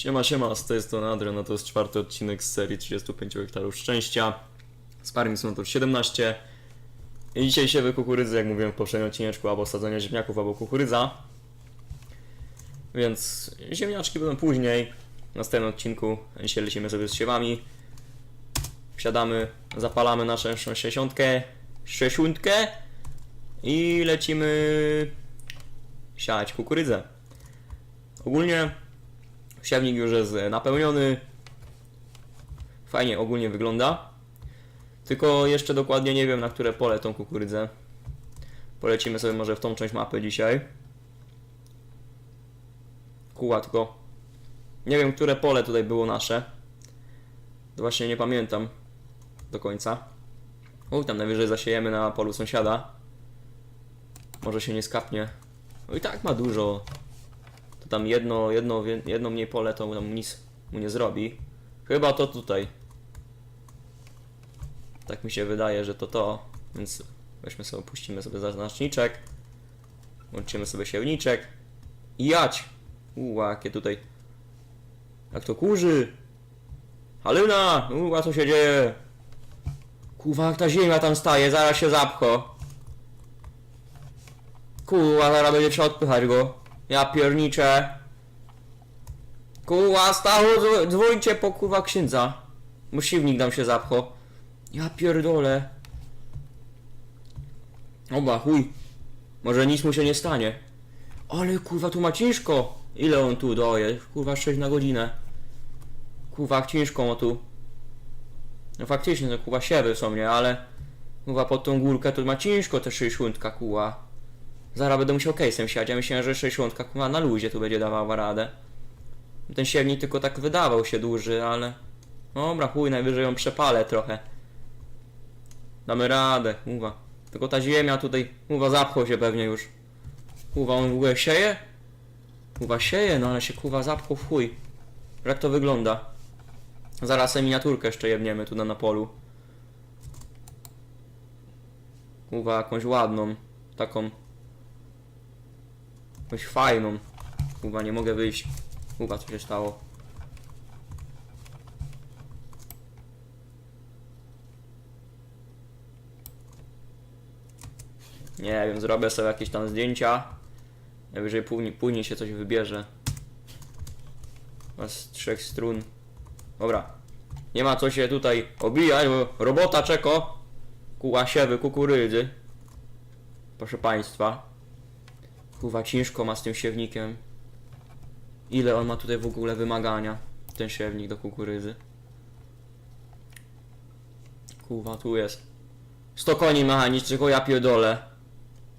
Siema, siema, z tej strony Adrian, no to jest czwarty odcinek z serii 35 hektarów szczęścia. Sparring są to 17. I dzisiaj siewy kukurydzy, jak mówiłem w poprzednim odcineczku, albo sadzenia ziemniaków, albo kukurydza. Więc ziemniaczki będą później, w następnym odcinku. Dzisiaj lecimy sobie z siewami. Wsiadamy, zapalamy naszą 60, 60 i lecimy siać kukurydzę. Ogólnie Siewnik już jest e, napełniony. Fajnie ogólnie wygląda. Tylko jeszcze dokładnie nie wiem na które pole tą kukurydzę. Polecimy sobie może w tą część mapy dzisiaj. Kuła tylko. Nie wiem które pole tutaj było nasze. Właśnie nie pamiętam do końca. Uj, tam najwyżej zasiejemy na polu sąsiada. Może się nie skapnie. No i tak ma dużo tam jedno, jedno, jedno mniej pole to tam nic mu nie zrobi. Chyba to tutaj. Tak mi się wydaje, że to to. Więc weźmy sobie, puścimy sobie zaznaczniczek. Włączymy sobie siewniczek. I jać! Uła, jakie tutaj... Jak to kurzy! Halina! Uła, co się dzieje? Kurwa, jak ta ziemia tam staje, zaraz się zapcho. Kurwa, zaraz będzie trzeba odpychać go. Ja pierniczę. Kurwa, stało, dzwońcie po kurwa księdza. Musiwnik nam się zapcho. Ja pierdolę. Oba, chuj. Może nic mu się nie stanie. Ale kurwa, tu ma ciężko. Ile on tu doje? Kurwa, 6 na godzinę. Kurwa, ciężko ma tu. No faktycznie, to kurwa siewy są, nie? Ale... Kurwa, pod tą górkę to ma ciężko te 60 kurwa. Zaraz będę musiał case'em siać. Ja myślałem, że 60 kurwa na luzie tu będzie dawała radę. Ten siewnik tylko tak wydawał się duży, ale... Dobra, chuj, najwyżej ją przepalę trochę. Damy radę, uwa. Tylko ta ziemia tutaj, uwa, zapchał się pewnie już. Uwa, on w ogóle sieje? Uwa, sieje, no ale się kuwa zapchał w chuj. Jak to wygląda? Zaraz miniaturkę jeszcze jebniemy tu na, na polu. Uwa, jakąś ładną. Taką Jakąś fajną. Chyba nie mogę wyjść. Chyba co się stało. Nie wiem, zrobię sobie jakieś tam zdjęcia. Najwyżej później, później się coś wybierze. Z trzech strun. Dobra. Nie ma co się tutaj obijać, bo robota czeko. Kuła siewy kukurydzy. Proszę Państwa. Kurwa, ciężko ma z tym siewnikiem. Ile on ma tutaj w ogóle wymagania? Ten siewnik do kukurydzy. Kurwa, tu jest. 100 koni mechanicznych, o ja pierdolę.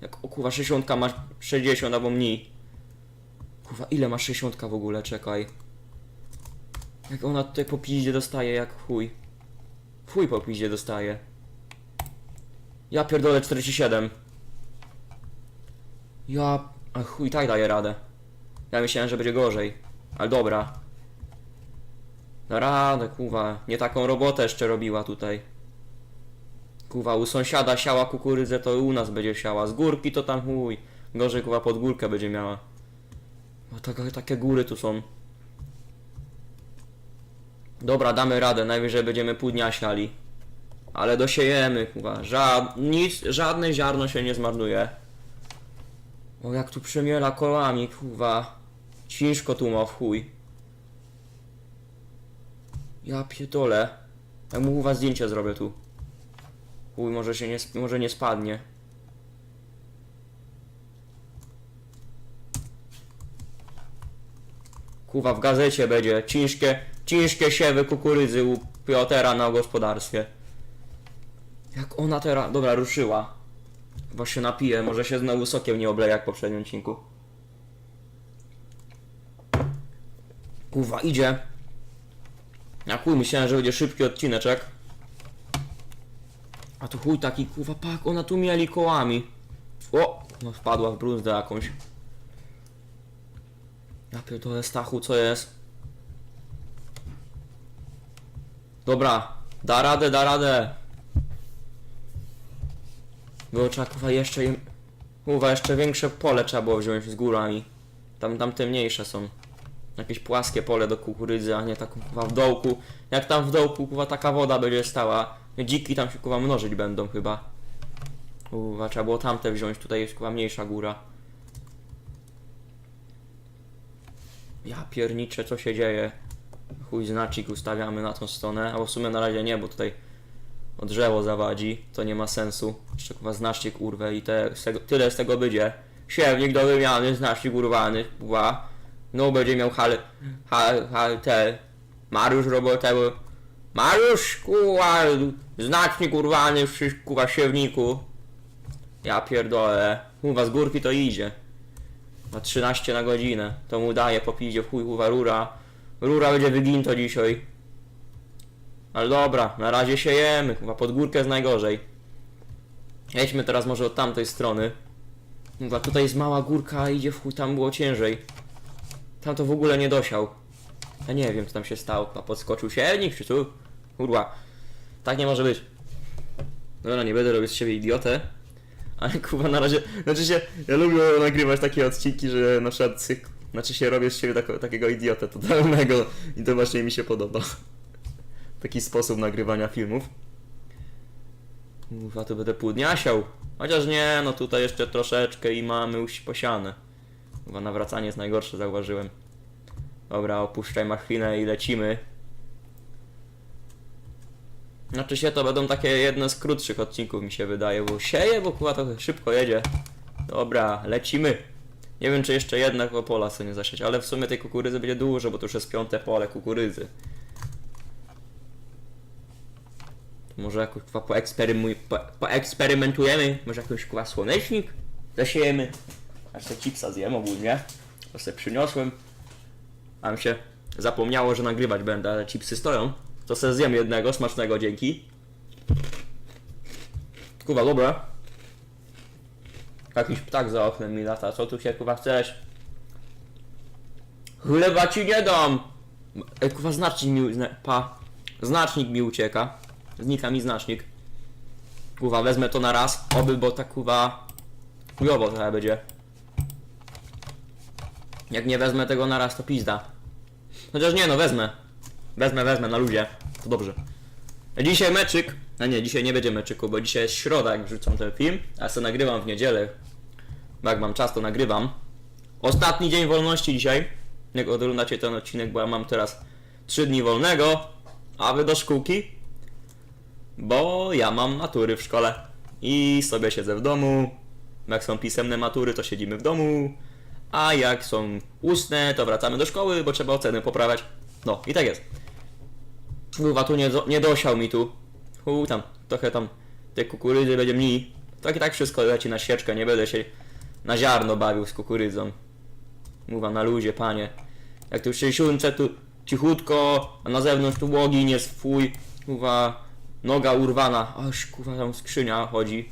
Jak, o kurwa, 60 masz 60 albo mniej. Kurwa, ile ma 60 w ogóle, czekaj. Jak ona tutaj po piździe dostaje, jak chuj. Chuj po piździe dostaje. Ja pierdolę 47. Ja... A chuj, tak daję radę. Ja myślałem, że będzie gorzej. Ale dobra. Na radę, kuwa. Nie taką robotę jeszcze robiła tutaj. Kuwa, u sąsiada siała kukurydzę, to u nas będzie siała. Z górki to tam chuj. Gorzej, kuwa, pod górkę będzie miała. O, takie, takie góry tu są. Dobra, damy radę. Najwyżej będziemy pół dnia siali. Ale dosiejemy, kuwa. Nic, żadne ziarno się nie zmarnuje. O, jak tu przemiela kolami, kurwa. Ciężko tu ma w chuj. Ja pierdolę. Ja mu u was zdjęcie zrobię tu. Chuj, może się nie, może nie spadnie. Kuwa, w gazecie będzie. Ciężkie, ciężkie siewy kukurydzy u Piotera na gospodarstwie. Jak ona teraz... Dobra, ruszyła. Chyba się napiję, może się znowu sokiem nie obleję jak w poprzednim odcinku. Kurwa, idzie. Ja chuj, myślałem, że będzie szybki odcineczek. A tu chuj taki, kurwa, pak, ona tu mieli kołami. O, no wpadła w bruzdę jakąś. Ja pierdolę, Stachu, co jest? Dobra, da radę, da radę. Było trzeba kurwa jeszcze. Kurwa, jeszcze większe pole trzeba było wziąć z górami. Tam, tam te mniejsze są. Jakieś płaskie pole do kukurydzy, a nie taką kurwa w dołku. Jak tam w dołku kurwa taka woda będzie stała. Dziki tam się kurwa mnożyć będą chyba. Kurwa, trzeba było tamte wziąć, tutaj jest kurwa mniejsza góra. Ja pierniczę, co się dzieje. Chuj znacznik ustawiamy na tą stronę, albo w sumie na razie nie, bo tutaj drzewo zawadzi, to nie ma sensu. Jeszcze kurwa znacznik urwę i te, z tego, tyle z tego będzie. Siewnik do wymiany, znacznik urwany, kurwa. No będzie miał hal, hal, hal, te, Mariusz robotę, Mariusz, kurwa, znacznik urwany przy, kurwa, siewniku. Ja pierdolę, kurwa, z górki to idzie. Ma 13 na godzinę, to mu daje, popidzie, chuj, kurwa, rura. Rura będzie wyginto dzisiaj. Ale dobra, na razie siejemy, chyba pod górkę jest najgorzej. Jedźmy teraz może od tamtej strony. Chyba tutaj jest mała górka, idzie w chuj, tam było ciężej. Tam to w ogóle nie dosiał. Ja nie wiem, co tam się stało. A podskoczył siewnik, czy tu? Kurwa. Tak nie może być. Dobra, nie będę robił z siebie idiotę. Ale kurwa na razie, znaczy się, ja lubię nagrywać takie odcinki, że na przykład znaczy się robię z siebie takiego idiotę totalnego i to właśnie mi się podoba. Taki sposób nagrywania filmów. Kurwa, to będę pół dnia siał. Chociaż nie, no tutaj jeszcze troszeczkę i mamy już posiane. Chyba nawracanie jest najgorsze, zauważyłem. Dobra, opuszczaj machinę i lecimy. Znaczy się to będą takie jedne z krótszych odcinków mi się wydaje, bo sieje, bo chyba to szybko jedzie. Dobra, lecimy. Nie wiem czy jeszcze jednego pola sobie nie zasieć, ale w sumie tej kukurydzy będzie dużo, bo to już jest piąte pole kukurydzy. Może jakoś chyba poeksperymuj, po, poeksperymentujemy, może jakiś chyba słonecznik zasiejemy. Aż te chipsa zjem ogólnie. To sobie przyniosłem. A mi się zapomniało, że nagrywać będę, ale chipsy stoją. To sobie zjem jednego, smacznego, dzięki. Kurwa, dobra. Jakiś ptak za oknem mi lata, co tu się kurwa chcesz? Chleba ci nie dam! Ej, kurwa, znacznik mi, pa. Znacznik mi ucieka. Znika mi znacznik. Kurwa, wezmę to na raz, oby, bo tak kurwa... Chujowo trochę będzie. Jak nie wezmę tego na raz, to pizda. Chociaż nie no, wezmę. Wezmę, wezmę, na ludzie. To dobrze. Dzisiaj meczyk. No nie, dzisiaj nie będzie meczyku, bo dzisiaj jest środa, jak wrzucam ten film. A sobie nagrywam w niedzielę. Jak mam czas, to nagrywam. Ostatni dzień wolności dzisiaj. Jak oglądacie ten odcinek, bo ja mam teraz 3 dni wolnego. A wy do szkółki? Bo ja mam matury w szkole. I sobie siedzę w domu. Jak są pisemne matury, to siedzimy w domu. A jak są ustne, to wracamy do szkoły, bo trzeba oceny poprawiać. No, i tak jest. Kurwa, tu nie, do- nie dosiał mi tu. Hu, tam, trochę tam te kukurydzy będzie mniej. Tak i tak wszystko leci na sieczkę, nie będę się na ziarno bawił z kukurydzą. Mówię na luzie, panie. Jak tu w 60 tu cichutko, a na zewnątrz tu łogiń jest fuj. Kurwa, noga urwana. Aż kurwa tam skrzynia chodzi.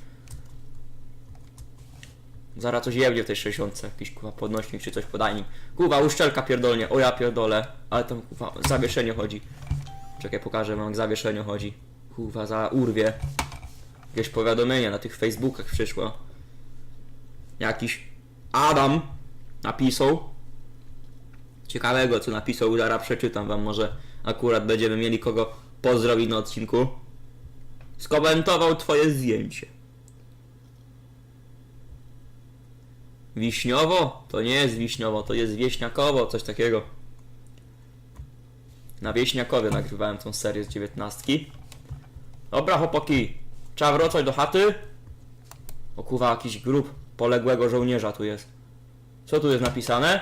Zaraz coś jebnie w tej 60. Jakiś kurwa podnośnik czy coś podajnik. Kurwa, uszczelka pierdolnie. O ja pierdolę. Ale tam kurwa zawieszenie chodzi. Czekaj, pokażę wam jak zawieszenie chodzi. Kurwa, za urwie. Jakieś powiadomienie na tych Facebookach przyszło. Jakiś Adam napisał. Ciekawego co napisał, zaraz przeczytam wam, może akurat będziemy mieli kogo pozdrowić na odcinku. Skomentował twoje zdjęcie. Wiśniowo? To nie jest wiśniowo, to jest wieśniakowo, coś takiego. Na Wieśniakowie nagrywałem tą serię z dziewiętnastki. Dobra chłopaki, trzeba wracać do chaty. O kurwa, jakiś grób poległego żołnierza tu jest. Co tu jest napisane?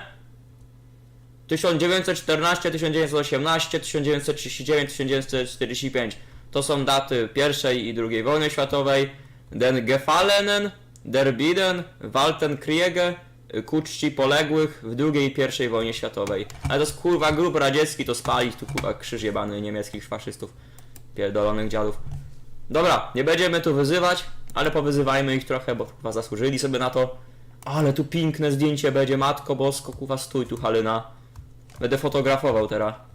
1914, 1918, 1939, 1945. To są daty pierwszej i drugiej wojny światowej. Den Gefallenen, der Biden, Waltenkriege, ku czci poległych w drugiej i pierwszej wojnie światowej. Ale to jest kurwa grup radziecki, to spalić tu kurwa krzyż jebany niemieckich faszystów. Pierdolonych dziadów. Dobra, nie będziemy tu wyzywać, ale powyzywajmy ich trochę, bo kurwa zasłużyli sobie na to. Ale tu piękne zdjęcie będzie, matko bosko, kurwa stój tu Halyna. Będę fotografował teraz.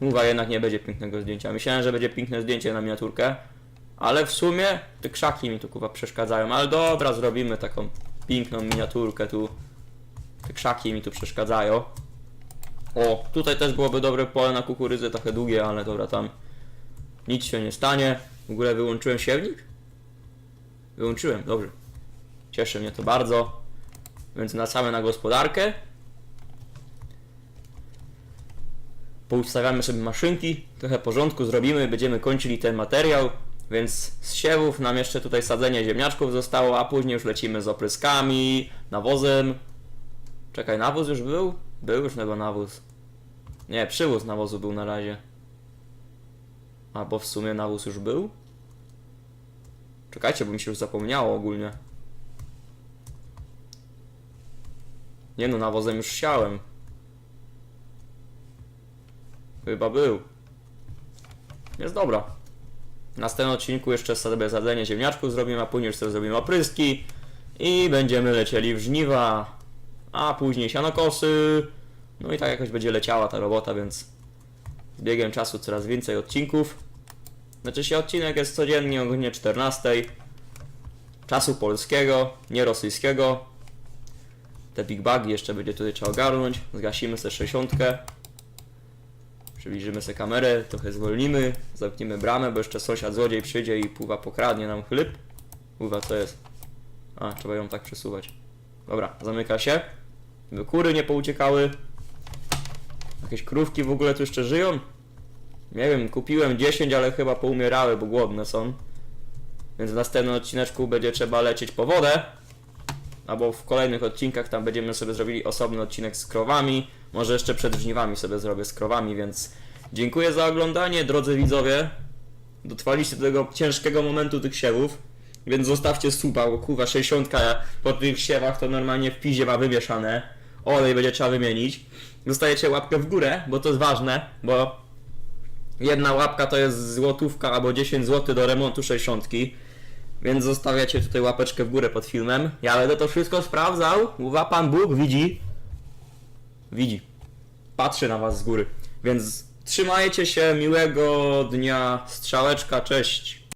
Mówię, jednak nie będzie pięknego zdjęcia. Myślałem, że będzie piękne zdjęcie na miniaturkę. Ale w sumie te krzaki mi tu kurwa przeszkadzają. Ale dobra, zrobimy taką piękną miniaturkę tu. Te krzaki mi tu przeszkadzają. O, tutaj też byłoby dobre pole na kukurydzę, trochę długie, ale dobra, tam nic się nie stanie. W ogóle wyłączyłem siewnik? Wyłączyłem, dobrze. Cieszy mnie to bardzo. Więc wracamy na gospodarkę. Poustawiamy sobie maszynki, trochę porządku zrobimy, będziemy kończyli ten materiał. Więc z siewów nam jeszcze tutaj sadzenie ziemniaczków zostało, a później już lecimy z opryskami, nawozem. Czekaj, nawóz już był? Był już chyba nawóz. Nie, przywóz nawozu był na razie. Albo w sumie nawóz już był? Czekajcie, bo mi się już zapomniało ogólnie. Nie no, nawozem już siałem. Chyba był. Jest dobra. W następnym odcinku jeszcze sobie sadzenie ziemniaczków zrobimy, a później sobie zrobimy opryski i będziemy lecieli w żniwa, a później sianokosy. No i tak jakoś będzie leciała ta robota, więc z biegiem czasu coraz więcej odcinków. Znaczy się odcinek jest codziennie o godzinie 14 czasu polskiego, nie rosyjskiego. Te big bugi jeszcze będzie tutaj trzeba ogarnąć. Zgasimy sobie 60. Przybliżymy sobie kamerę, trochę zwolnimy, zamkniemy bramę, bo jeszcze sąsiad złodziej przyjdzie i pływa pokradnie nam chleb. Pływa co jest? A, trzeba ją tak przesuwać. Dobra, zamyka się. By kury nie pouciekały. Jakieś krówki w ogóle tu jeszcze żyją? Nie wiem, kupiłem 10, ale chyba poumierały, bo głodne są. Więc w następnym odcineczku będzie trzeba lecieć po wodę. Albo w kolejnych odcinkach tam będziemy sobie zrobili osobny odcinek z krowami. Może jeszcze przed żniwami sobie zrobię z krowami, więc dziękuję za oglądanie, drodzy widzowie. Dotrwaliście do tego ciężkiego momentu tych siewów. Więc zostawcie suba, bo kurwa 60 po tych siewach to normalnie w pizie ma wymieszane. Olej będzie trzeba wymienić. Dostajecie łapkę w górę, bo to jest ważne, bo jedna łapka to jest złotówka albo 10 zł do remontu 60. Więc zostawiacie tutaj łapeczkę w górę pod filmem. Ja będę to wszystko sprawdzał. Uwa Pan Bóg widzi. Widzi. Patrzy na was z góry. Więc trzymajcie się, miłego dnia. Strzałeczka, cześć.